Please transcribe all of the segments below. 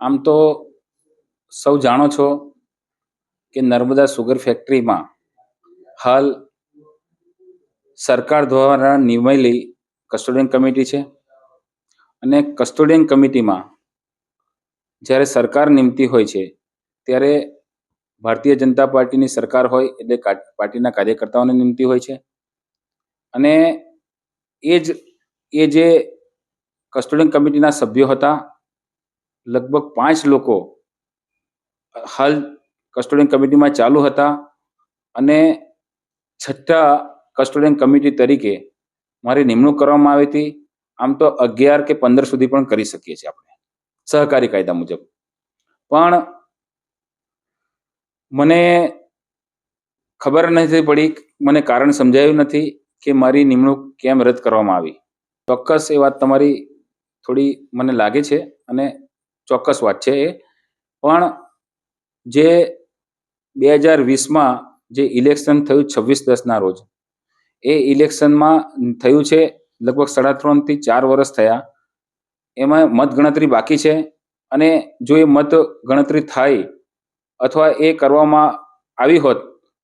આમ તો સૌ જાણો છો કે નર્મદા સુગર ફેક્ટરીમાં હાલ સરકાર દ્વારા નિમાયેલી કસ્ટોડિયન કમિટી છે અને કસ્ટોડિયન કમિટીમાં જ્યારે સરકાર નિમતી હોય છે ત્યારે ભારતીય જનતા પાર્ટીની સરકાર હોય એટલે પાર્ટીના કાર્યકર્તાઓને નિમતી હોય છે અને એ જ, એ જે કસ્ટોડિયન કમિટીના સભ્યો હતા લગભગ પાંચ લોકો હાલ કસ્ટોડિયન કમિટીમાં ચાલુ હતા અને છઠ્ઠા કસ્ટોડિયન કમિટી તરીકે મારી નિમણૂક કરવામાં આવી હતી. આમ તો અગિયાર કે પંદર સુધી પણ કરી શકીએ છીએ આપણે, સહકારી કાયદા મુજબ. પણ મને ખબર નથી પડી, મને કારણ સમજાયું નથી કે મારી નિમણૂક કેમ રદ કરવામાં આવી. ચોક્કસ એ વાત તમારી થોડી મને લાગે છે અને ચોક્કસ વાત છે એ. પણ જે બે હજાર વીસમાં જે ઇલેક્શન થયું છવ્વીસ દસના રોજ, એ ઇલેક્શનમાં થયું છે લગભગ સાડા ત્રણથી ચાર વર્ષ થયા. એમાં મતગણતરી બાકી છે અને જો એ મત ગણતરી થાય અથવા એ કરવામાં આવી હોત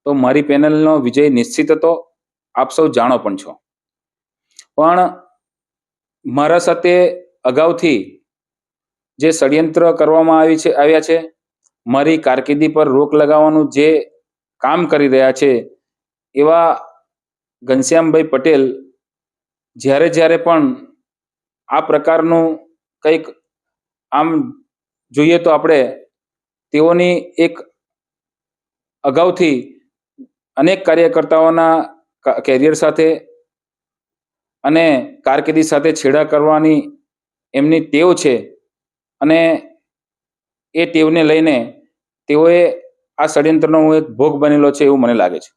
તો મારી પેનલનો વિજય નિશ્ચિત હતો. આપ સૌ જાણો પણ છો. પણ મારા સાથે અગાઉથી જે ષડયંત્ર કરવામાં આવી છે, આવ્યા છે, મારી કારકિર્દી પર રોક લગાવવાનું જે કામ કરી રહ્યા છે, એવા ઘનશ્યામભાઈ પટેલ જ્યારે જ્યારે પણ આ પ્રકારનું કંઈક આમ જોઈએ તો આપણે તેઓની એક અગાઉથી અનેક કાર્યકર્તાઓના કેરિયર સાથે અને કારકિર્દી સાથે છેડા કરવાની એમની ટેવ છે. અને એ ટેવને લઈને તેઓએ આ ષડયંત્રનો હું એક ભોગ બનેલો છે એવું મને લાગે છે.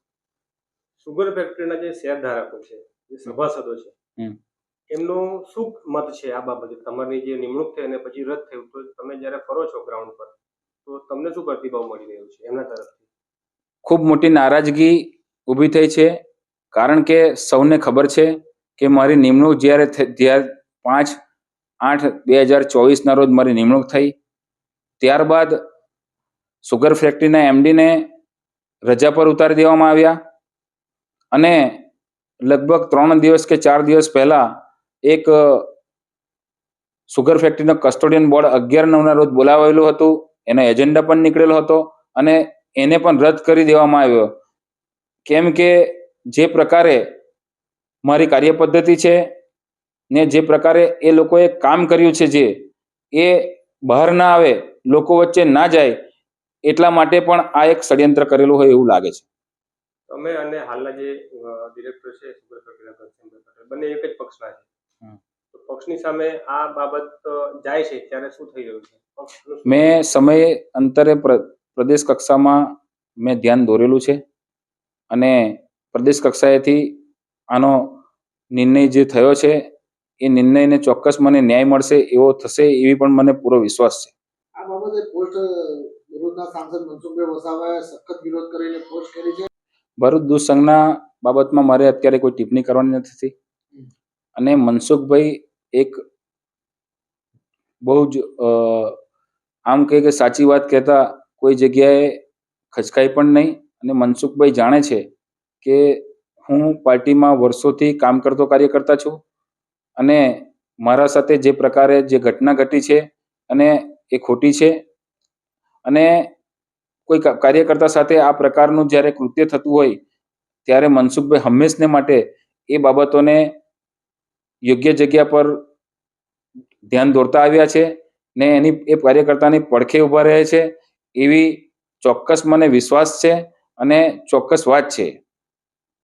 સુગર ફેક્ટરીના જે શેર ધારકો છે જે સભાસદો છે. એમનો શું મત છે આ બાબતે? તમારી જે નિમણૂક થઈ અને પછી રદ થયું તો તમે જ્યારે ફરો છો ગ્રાઉન્ડ પર તો તમને શું પ્રતિભાવ મળી રહ્યો છે એમના તરફથી? ખૂબ મોટી નારાજગી ઊભી થઈ છે કારણ કે સૌને ખબર છે કે મારી નિમણૂક જ્યારે જ્યારે પાંચ આઠ બે હજાર ચોવીસના રોજ મારી નિમણૂક થઈ. ત્યારબાદ સુગર ફેક્ટરીના એમડીને રજા પર ઉતારી દેવામાં આવ્યા અને લગભગ ત્રણ દિવસ કે ચાર દિવસ પહેલા એક સુગર ફેક્ટરીનો કસ્ટોડિયન બોર્ડ અગિયાર નવના રોજ બોલાવેલું હતું. એનો એજન્ડા પણ નીકળેલો હતો અને એને પણ રદ કરી દેવામાં આવ્યો. કેમ કે જે પ્રકારે મારી કાર્યપદ્ધતિ છે ને જે પ્રકારે એ લોકોએ કામ કર્યું છે જે એ બહાર ના આવે લોકો વચ્ચે ના જાય એટલા માટે પણ આ એક ષડયંત્ર કરેલું હોય એવું લાગે છે. તમે અને હાલના જે ડિરેક્ટર છે બંને એક જ પક્ષના છે. તો પક્ષની સામે આ બાબત જાય છે ત્યારે શું થઈ રહ્યું છે? મેં સમય અંતરે પ્ર- પ્રદેશ કક્ષામાં મેં ધ્યાન દોરેલું છે અને પ્રદેશ કક્ષાએથી આનો નિર્ણય જે થયો છે એ નિર્ણયને ચોક્કસ મને ન્યાય મળશે એવો થશે એવી પણ મને પૂરો વિશ્વાસ છે. આ બાબતે પોસ્ટ વિરોધના સાંસદ મનસુખભાઈ વસાવાએ સખત વિરોધ કરીને પોસ્ટ કરી છે. ભરૂચ દૂધ સંઘના બાબતમાં મારે અત્યારે કોઈ ટિપ્પણી કરવાની નથી અને મનસુખભાઈ એક બહુ જ આમ કહે કે સાચી વાત કહેતા કોઈ જગ્યાએ ખચકાઈ પણ નહીં. અને મનસુખભાઈ જાણે છે કે હું પાર્ટીમાં વર્ષોથી કામ કરતો કાર્યકર્તા છું. અને મારા સાથે જે પ્રકારે જે ઘટના ઘટી છે અને એ ખોટી છે અને કોઈ કાર્યકર્તા સાથે આ પ્રકારનું જ્યારે કૃત્ય થતું હોય, ત્યારે મનસુખભાઈ હંમેશને માટે એ બાબતોને યોગ્ય જગ્યા પર ધ્યાન દોરતા આવ્યા છે ને એની, એ કાર્યકર્તાની પડખે ઊભા રહે છે એવી ચોક્કસ મને વિશ્વાસ છે અને ચોક્કસ વાત છે.